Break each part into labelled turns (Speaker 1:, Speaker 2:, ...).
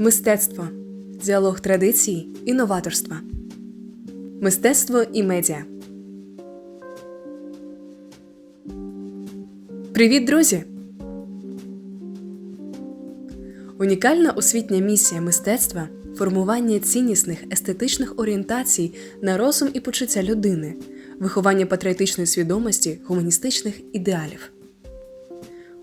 Speaker 1: Мистецтво діалог традицій і новаторства. Мистецтво і медіа. Привіт, друзі! Унікальна освітня місія мистецтва формування ціннісних естетичних орієнтацій на розум і почуття людини, виховання патріотичної свідомості, гуманістичних ідеалів.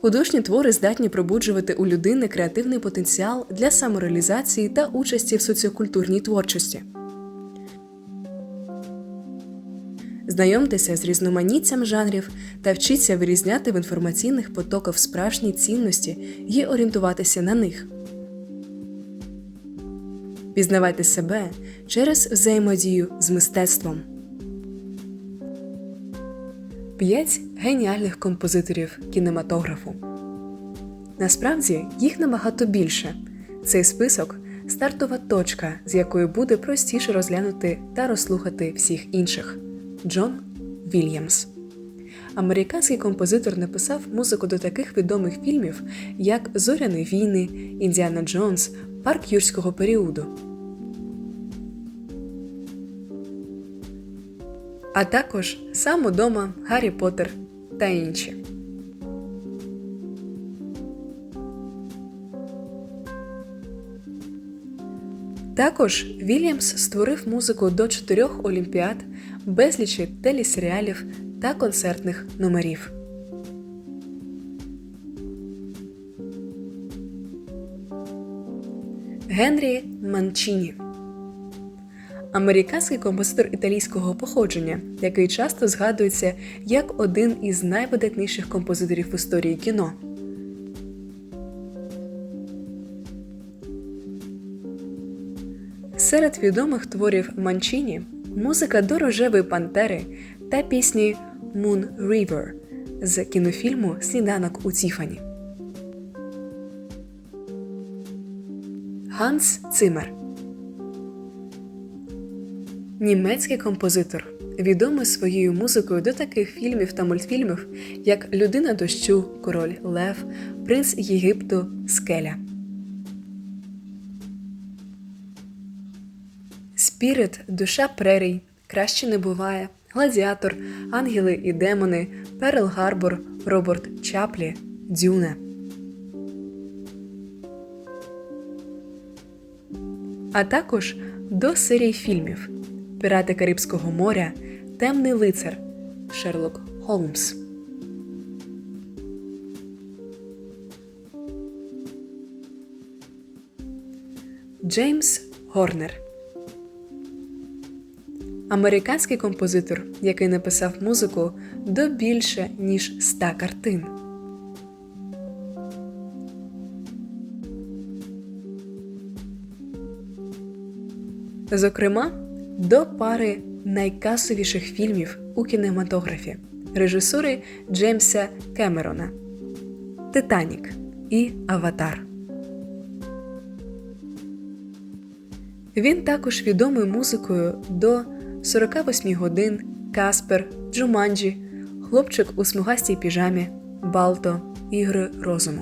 Speaker 1: Художні твори здатні пробуджувати у людини креативний потенціал для самореалізації та участі в соціокультурній творчості. Знайомтеся з різноманіттям жанрів та вчіться вирізняти в інформаційних потоках справжні цінності і орієнтуватися на них. Пізнавайте себе через взаємодію з мистецтвом. П'ять геніальних композиторів кінематографу. Насправді їх набагато більше. Цей список стартова точка, з якої буде простіше розглянути та розслухати всіх інших. Джон Вільямс. Американський композитор написав музику до таких відомих фільмів, як Зоряні війни, Індіана Джонс, Парк юрського періоду. А також сам удома Гаррі Поттер та інші. Також Вільямс створив музику до чотирьох олімпіад, безлічі телесеріалів та концертних номерів. Генрі Манчіні американський композитор італійського походження, який часто згадується як один із найвидатніших композиторів в історії кіно. Серед відомих творів Манчіні музика до рожевої пантери та пісні Moon River з кінофільму Сніданок у Тіфані. Ганс Цимер Німецький композитор, відомий своєю музикою до таких фільмів та мультфільмів, як Людина дощу, Король Лев, Принц Єгипту, Скеля. Спірит, Душа прерій, Краще не буває, Гладіатор, Ангели і Демони, Перл Гарбор, Роберт Чаплі, Дюне. А також до серії фільмів. Пірати Карибського моря, Темний лицар Шерлок Холмс. Джеймс Горнер. Американський композитор, який написав музику до більше ніж ста картин. Зокрема, до пари найкасовіших фільмів у кінематографі режисури Джеймса Кемерона Титанік і Аватар. Він також відомий музикою до 48 годин Каспер, Джуманджі, Хлопчик у смугастій піжамі, Балто, Ігри розуму.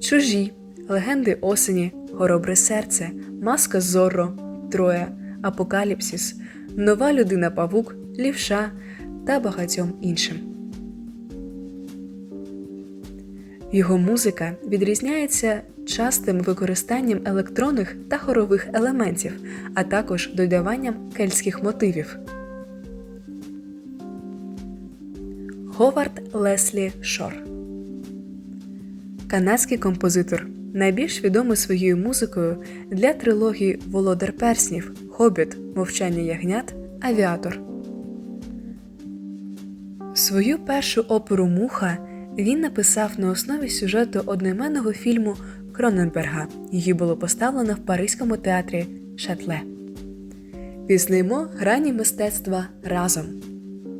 Speaker 1: Чужі, Легенди осені, Горобре серце, Маска Зорро, Троя, Апокаліпсис, Нова людина Павук, Лівша та багатьом іншим. Його музика відрізняється частим використанням електронних та хорових елементів, а також додаванням кельтських мотивів. Говард Леслі Шор Канадський композитор найбільш відомий своєю музикою для трилогії Володар Перснів, Хобіт, Мовчання ягнят, Авіатор. Свою першу оперу Муха він написав на основі сюжету одноіменного фільму Кроненберга. Її було поставлено в Паризькому театрі Шатле. Пізнаймо грані мистецтва разом.